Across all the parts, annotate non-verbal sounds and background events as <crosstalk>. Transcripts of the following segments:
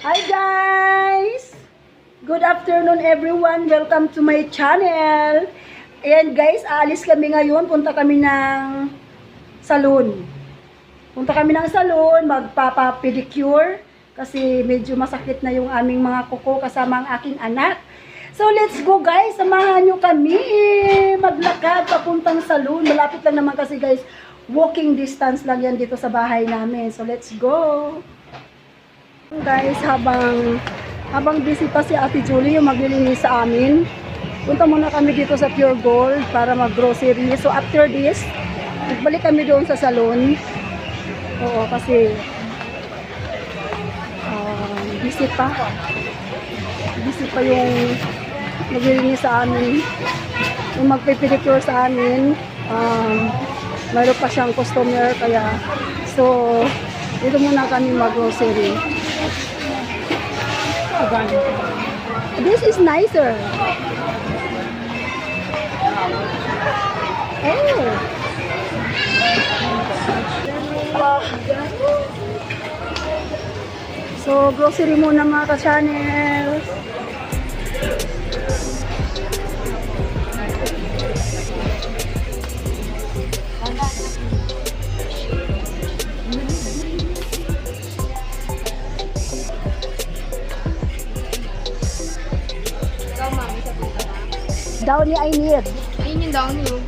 Hi guys! Good afternoon everyone. Welcome to my channel. And guys, aalis kami ngayon. Punta kami ng salon. Punta kami ng salon, magpapa-pedicure kasi medyo masakit na yung aming mga kuko kasama ang aking anak. So let's go guys, samahan nyo kami maglakad papuntang salon. Malapit lang naman kasi guys, walking distance lang yan dito sa bahay namin. So let's go! Guys, habang habang busy pa si Ate Julie yung maglilinis sa amin, punta muna kami dito sa Pure Gold para mag-grocery. So after this, balik kami doon sa salon. Oo, kasi ah, busy pa. Busy pa yung maglilinis sa amin. Yung magpipedicure sa amin. Um, mayroon pa siyang customer kaya so dito muna kami mag-grocery. This is nicer. Oh. So, grocery muna mga ka-channels. Downy I need. Ayun yung down mo.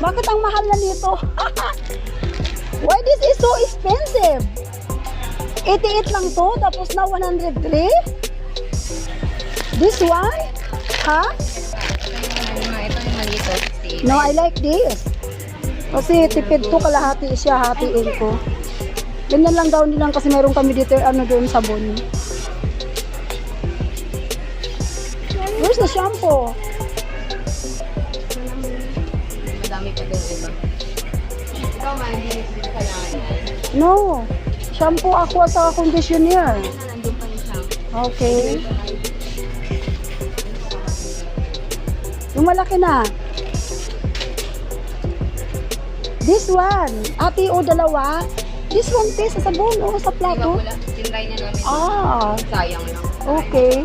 Bakit ang mahal na nito? <laughs> Why this is so expensive? 88 lang to, tapos na 103? This one? Ha? Ito yung malito, 68. No, I like this. Kasi tipid to, kalahati siya, hatiin ko. Ganyan lang daw nilang kasi meron kami dito, ano doon sabon. Where's the shampoo? Madami pa doon iba. Ikaw, ka kailangan yan. No. Shampoo ako sa conditioner. Basta nandun pa yung shampoo. Okay. Yung malaki na. This one. Ate, o dalawa. This one, te, sa sabon, o, sa Di ba plato. pula? Niya namin. Ah, Sayang lang. okay.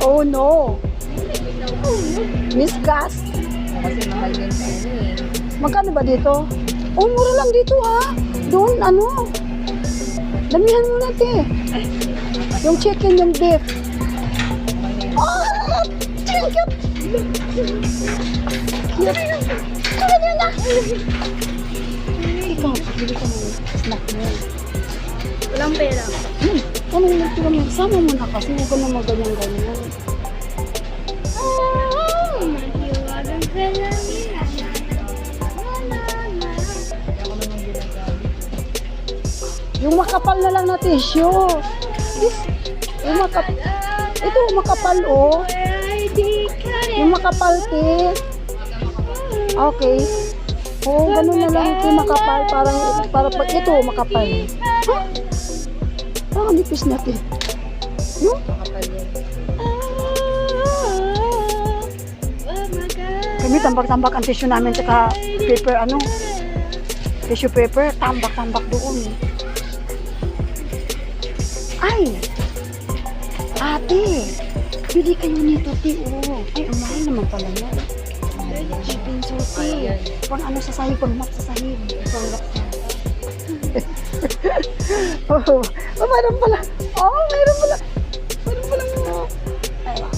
Oh no. Din sa ano. Magkano ba dito? Oh, mura lang dito ha. Doon, ano. Damihan mo natin. Yung chicken, yung beef. Oh, cute. Ikaw, pili ka ng snack mo. Walang pera. Hmm, ano yung nagtira mo? Sama mo na kasi huwag ka na maganyan-ganyan. Yung makapal na lang na tissue. Yung makap... Ito, makapal oh. Yung makapal, te. Okay. Oo, ganun na lang ito, makapal. Parang, para pag ito, makapal. Huh? Parang nipis na, te. Yung, Makapal yun. kami tambak-tambak ang tissue namin tsaka paper, ano, tissue paper, tambak-tambak doon. Ay! Ate! Bili kayo nito, te, oh. Ay, ang mahal naman pala. Chicken Ay, sauce, yan. Pang ano sa sahig, pang mat sa sahig. Pang mat <laughs> oh, oh, mayroon pala. Oh, mayroon pala. Mayroon pala. Ay, wow.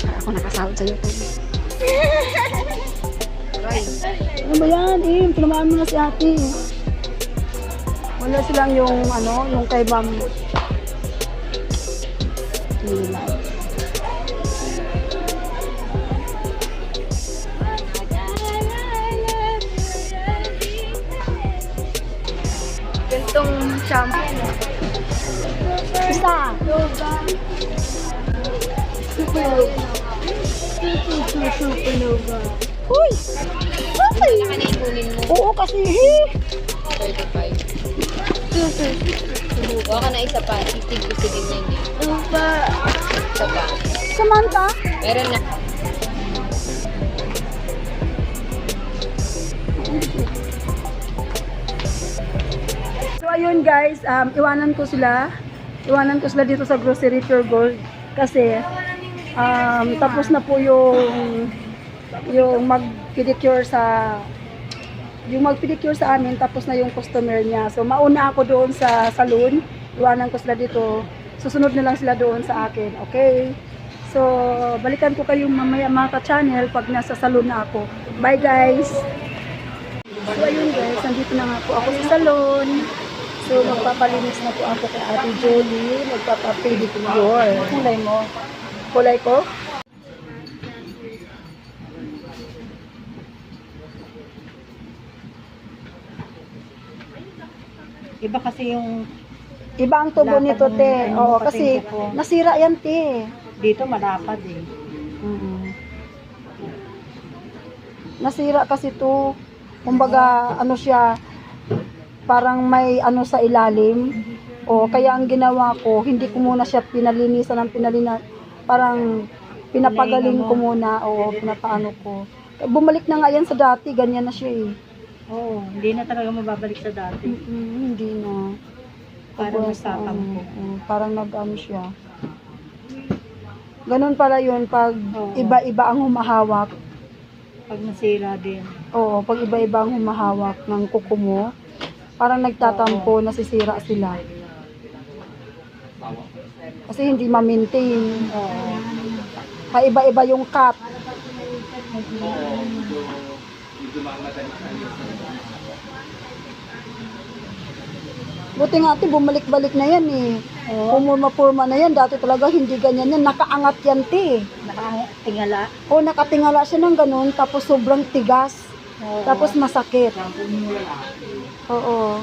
Para ako nakasahod sa'yo. Right. <laughs> Ano ba yan, eh? Tinamaan mo na si ate. Wala silang yung, ano, yung kay ma'am. Nila. Gantong shampoo. Basta. Uy! Ay! Kailangan na ipunin mo. Oo, kasi, eh. 35. Subukan ka na isa pa. Titig-tigin niya niya. Samantha? Meron na. So ayun guys, um, iwanan ko sila. Iwanan ko sila dito sa grocery Pure Gold kasi um, tapos na po yung yung mag-pedicure sa yung mag-pedicure sa amin tapos na yung customer niya. So mauna ako doon sa salon. Iwanan ko sila dito. Susunod na lang sila doon sa akin. Okay? So, balikan ko kayo mamaya mga ka-channel pag nasa salon na ako. Bye guys! So ayun guys, nandito na nga po ako sa salon. So magpapalinis na po ako kay Ate Jolie. Magpapapedicure. Kulay mo? Kulay ko? Iba kasi yung Iba ang tubo Lapad nito, ng te. ano, Oo, kasi po. nasira yan, te. dito malapad eh. Nasira kasi to. Kumbaga, ano siya, parang may ano sa ilalim. O, kaya ang ginawa ko, hindi ko muna siya pinalinisan ng pinalina, parang pinapagaling ko muna, o pinapaano ko. Bumalik na nga yan sa dati, ganyan na siya eh. Oo, hindi na talaga mababalik sa dati. Mm-mm, hindi na. Parang Tapos, nagtatampo. ano, mm, parang nag-ano siya. Ganun pala yun pag Oo. iba-iba ang humahawak. Pag nasira din. Oo, pag iba-iba ang humahawak ng kuko mo, parang nagtatampo, nasisira sila. Kasi hindi ma-maintain. Oo. Paiba-iba yung cut. Buti nga ate, bumalik-balik na yan eh. Oo. Pumurma-purma na yan. Dati talaga hindi ganyan yan. Nakaangat yan te. Nakatingala. O nakatingala siya ng ganun, tapos sobrang tigas. Oo. Tapos masakit. Oo.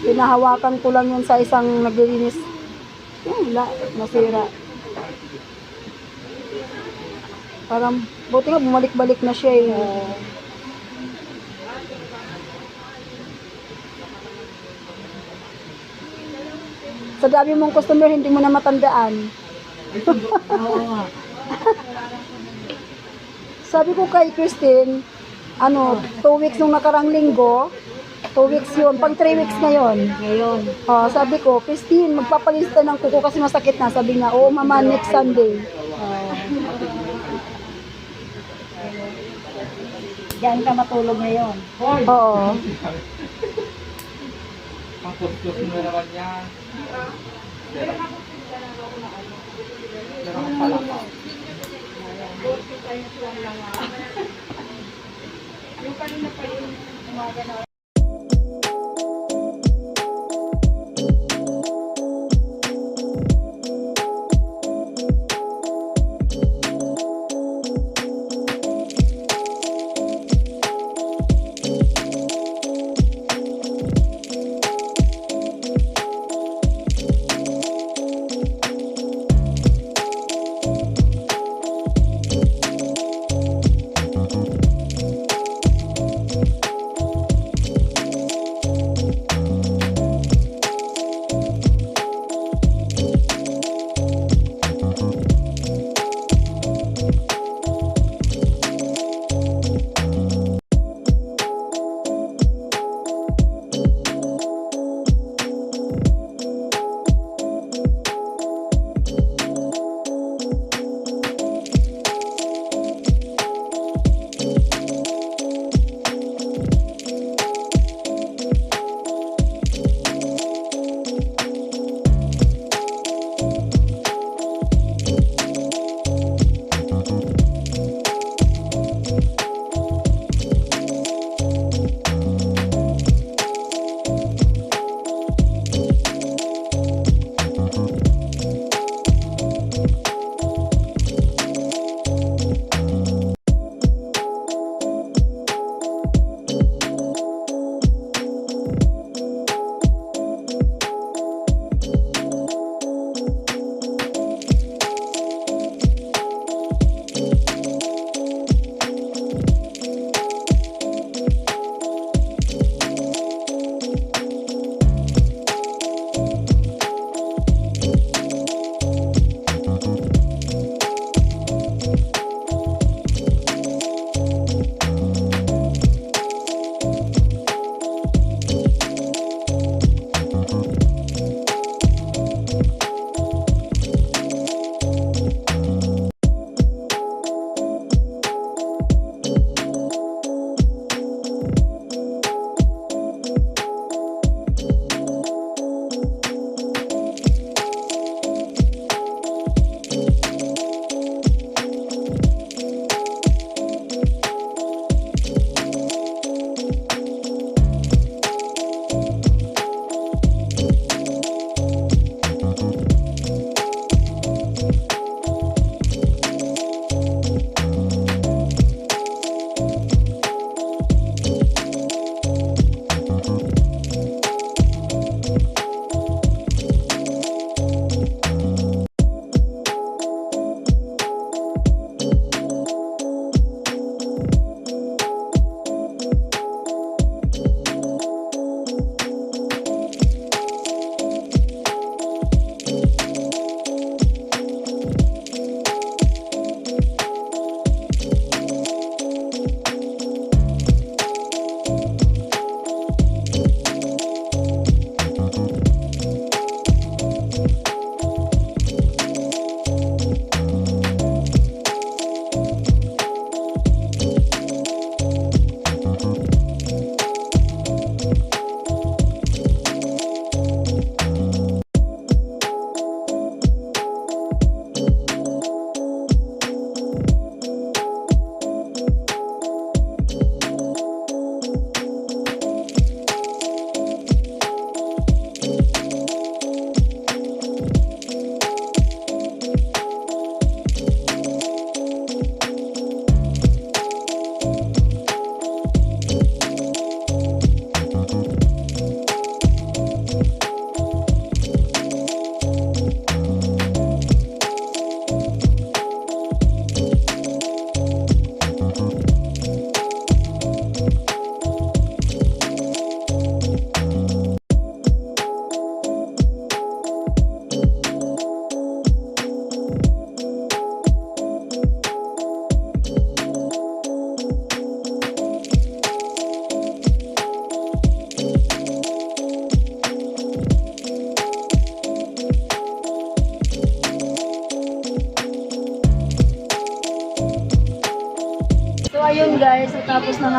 Pinahawakan ko lang yun sa isang naglilinis. Yung wala, nasira. Parang, buti nga bumalik-balik na siya eh. Oo. Sa dami mong customer, hindi mo na matandaan. Oo <laughs> nga. Sabi ko kay Christine, ano, two weeks nung nakarang linggo, two weeks yun, pang three weeks ngayon. Ngayon. Ah, sabi ko, Christine, magpapalista ng kuko kasi masakit na. Sabi na, oo mama, next Sunday. Oo. Diyan ka matulog ngayon. Oo. <laughs> Pangkutkot mo na naman yan. Pero ang palakpak. Yung kanina pa yung umaga na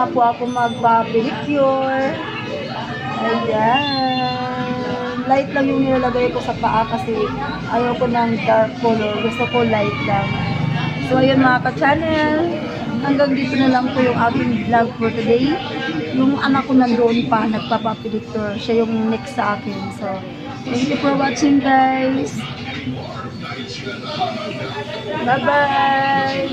na po ako magpa-pedicure. Ayan. Light lang yung nilalagay ko sa paa kasi ayaw ko ng dark color. Gusto ko light lang. So, ayun mga ka-channel. Hanggang dito na lang po yung aking vlog for today. Yung anak ko nandoon pa, nagpapapedicure. Siya yung next sa akin. So, thank you for watching guys. Bye-bye!